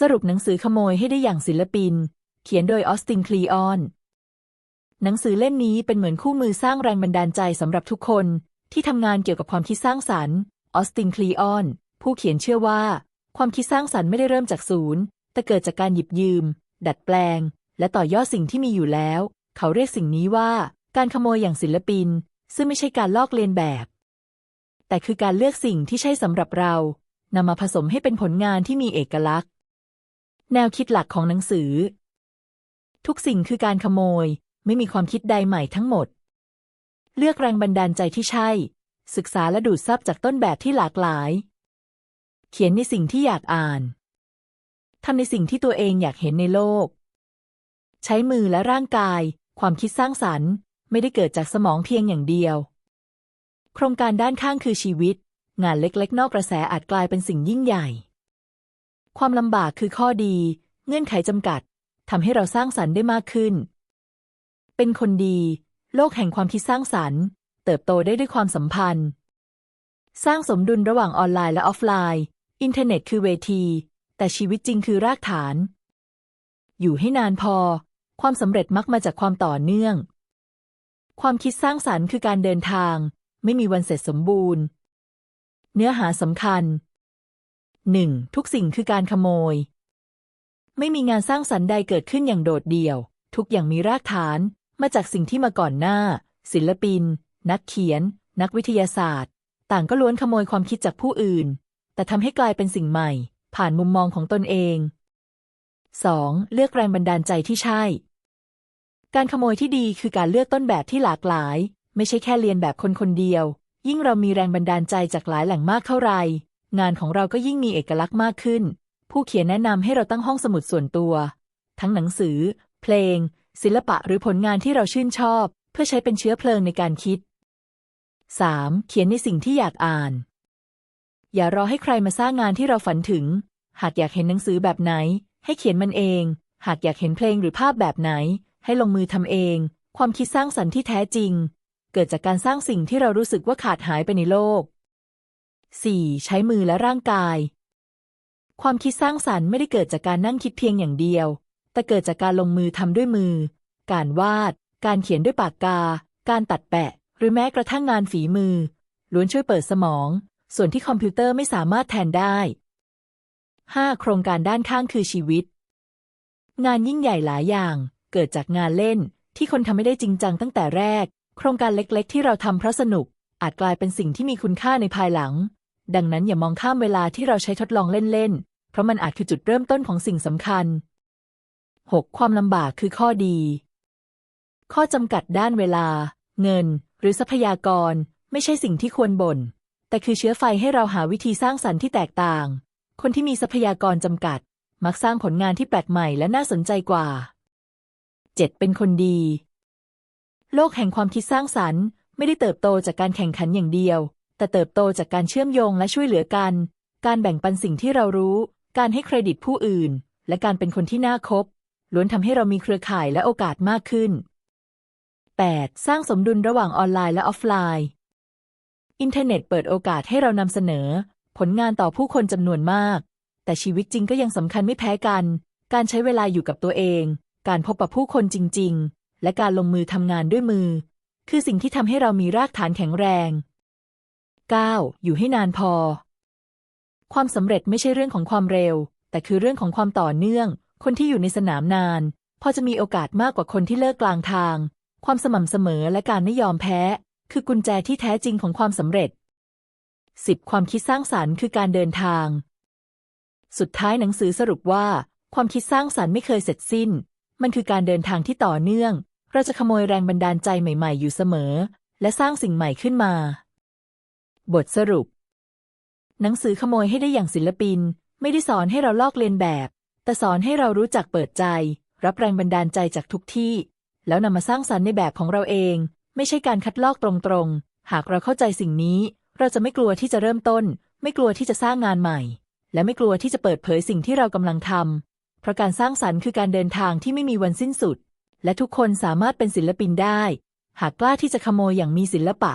สรุปหนังสือขโมยให้ได้อย่างศิลปิน เขียนโดยออสตินคลีออน หนังสือเล่มนี้เป็นเหมือนคู่มือสร้างแรงบันดาลใจสำหรับทุกคนที่ทำงานเกี่ยวกับความคิดสร้างสรรค์ ออสตินคลีออน ผู้เขียนเชื่อว่า ความคิดสร้างสรรค์ไม่ได้เริ่มจากศูนย์ แต่เกิดจากการหยิบยืม ดัดแปลง และต่อยอดสิ่งที่มีอยู่แล้ว เขาเรียกสิ่งนี้ว่า การขโมยอย่างศิลปิน ซึ่งไม่ใช่การลอกเลียนแบบ แต่คือการเลือกสิ่งที่ใช่สำหรับเรานำมาผสมให้เป็นผลงานที่มีเอกลักษณ์ แนวคิดหลักของหนังสือ ทุกสิ่งคือการขโมย ไม่มีความคิดใดใหม่ทั้งหมด เลือกแรงบันดาลใจที่ใช่ ศึกษาและดูดซับจากต้นแบบที่หลากหลาย เขียนในสิ่งที่อยากอ่านทำในสิ่งที่ตัวเองอยากเห็นในโลก ใช้มือและร่างกาย ความคิดสร้างสรรค์ ไม่ได้เกิดจากสมองเพียงอย่างเดียว โครงการด้านข้างคือชีวิต งานเล็กๆ นอกกระแสอาจกลายเป็นสิ่งยิ่งใหญ่ ความลำบากคือข้อดี เงื่อนไขจำกัดทำให้เราสร้างสรรค์ได้มากขึ้น เป็นคนดี โลกแห่งความคิดสร้างสรรค์ เติบโตได้ด้วยความสัมพันธ์ สร้างสมดุลระหว่างออนไลน์และออฟไลน์ อินเทอร์เน็ตคือเวที แต่ชีวิตจริงคือรากฐาน อยู่ให้นานพอ ความสำเร็จมักมาจากความต่อเนื่อง ความคิดสร้างสรรค์คือการเดินทาง ไม่มีวันเสร็จสมบูรณ์ เนื้อหาสำคัญ 1. ทุกสิ่งคือการขโมย ไม่มีงานสร้างสรรค์ใดเกิดขึ้นอย่างโดดเดี่ยว ทุกอย่างมีรากฐาน มาจากสิ่งที่มาก่อนหน้า ศิลปิน นักเขียน นักวิทยาศาสตร์ ต่างก็ล้วนขโมยความคิดจากผู้อื่น แต่ทำให้กลายเป็นสิ่งใหม่ ผ่านมุมมองของตนเอง 2. เลือกแรงบันดาลใจที่ใช่ การขโมยที่ดีคือการเลือกต้นแบบที่หลากหลาย ไม่ใช่แค่เรียนแบบคนคนเดียว ยิ่งเรามีแรงบันดาลใจจากหลายแหล่งมากเท่าไหร่ งานของเราก็ยิ่งมีเอกลักษณ์มากขึ้น ผู้เขียนแนะนำให้เราตั้งห้องสมุดส่วนตัว ทั้งหนังสือ เพลง ศิลปะหรือผลงานที่เราชื่นชอบ เพื่อใช้เป็นเชื้อเพลิงในการคิด 3. เขียนในสิ่งที่อยากอ่าน อย่ารอให้ใครมาสร้างงานที่เราฝันถึง หากอยากเห็นหนังสือแบบไหน ให้เขียนมันเอง หากอยากเห็นเพลงหรือภาพแบบไหน ให้ลงมือทำเอง ความคิดสร้างสรรค์ที่แท้จริง เกิดจากการสร้างสิ่งที่เรารู้สึกว่าขาดหายไปในโลก 4. ใช้มือและร่างกาย ความคิดสร้างสรรค์ไม่ได้เกิดจากการนั่งคิดเพียงอย่างเดียว แต่เกิดจากการลงมือทำด้วยมือ การวาด การเขียนด้วยปากกา การตัดแปะ หรือแม้กระทั่งงานฝีมือ ล้วนช่วยเปิดสมอง ส่วนที่คอมพิวเตอร์ไม่สามารถแทนได้ 5. โครงการด้านข้างคือชีวิต งานยิ่งใหญ่หลายอย่าง เกิดจากงานเล่น ที่คนทำไม่ได้จริงจังตั้งแต่แรก โครงการเล็กๆ ที่เราทำเพราะสนุกอาจกลายเป็นสิ่งที่มีคุณค่าในภายหลัง ดังนั้นอย่ามองข้ามเวลาที่เราใช้ทดลองเล่นๆ เพราะมันอาจคือจุดเริ่มต้นของสิ่งสำคัญ 6. ความลำบากคือข้อดี ข้อจำกัดด้านเวลา เงิน หรือทรัพยากร ไม่ใช่สิ่งที่ควรบ่น แต่คือเชื้อไฟให้เราหาวิธีสร้างสรรค์ที่แตกต่าง คนที่มีทรัพยากรจำกัด มักสร้างผลงานที่แปลกใหม่และน่าสนใจกว่า 7. เป็นคนดี โลกแห่งความคิดสร้างสรรค์ ไม่ได้เติบโตจากการแข่งขันอย่างเดียว แต่เติบโตจากการเชื่อมโยงและช่วยเหลือกัน การแบ่งปันสิ่งที่เรารู้ การให้เครดิตผู้อื่น และการเป็นคนที่น่าคบ ล้วนทำให้เรามีเครือข่ายและโอกาสมากขึ้น 8. สร้างสมดุลระหว่างออนไลน์และออฟไลน์ อินเทอร์เน็ตเปิดโอกาสให้เรานำเสนอ ผลงานต่อผู้คนจำนวนมาก แต่ชีวิตจริงก็ยังสำคัญไม่แพ้กัน การใช้เวลาอยู่กับตัวเอง การพบปะผู้คนจริง ๆ และการลงมือทำงานด้วยมือ คือสิ่งที่ทำให้เรามีรากฐานแข็งแรง 9. อยู่ให้นานพอ ความสำเร็จไม่ใช่เรื่องของความเร็ว แต่คือเรื่องของความต่อเนื่อง คนที่อยู่ในสนามนาน พอจะมีโอกาสมากกว่าคนที่เลิกกลางทาง ความสม่ำเสมอและการไม่ยอมแพ้ คือกุญแจที่แท้จริงของความสำเร็จ 10. ความคิดสร้างสารรค์คือการเดินทาง สุดท้ายหนังสือสรุปว่า ความคิดสร้างสรรค์ไม่เคยเสร็จสิ้น มันคือการเดินทางที่ต่อเนื่อง เราจะขโมยแรงบันดาลใจใหม่ ๆ อยู่เสมอ และสร้างสิ่งใหม่ขึ้นมา บทสรุป หนังสือขโมยให้ได้อย่างศิลปิน ไม่ได้สอนให้เราลอกเลียนแบบ แต่สอนให้เรารู้จักเปิดใจ รับแรงบันดาลใจจากทุกที่ แล้วนำมาสร้างสรรค์ในแบบของเราเอง ไม่ใช่การคัดลอกตรงๆ หากเราเข้าใจสิ่งนี้ เราจะไม่กลัวที่จะเริ่มต้น ไม่กลัวที่จะสร้างงานใหม่ และไม่กลัวที่จะเปิดเผยสิ่งที่เรากำลังทำเพราะการสร้างสรรค์คือการเดินทางที่ไม่มีวันสิ้นสุด และทุกคนสามารถเป็นศิลปินได้ หากกล้าที่จะขโมยอย่างมีศิลปะ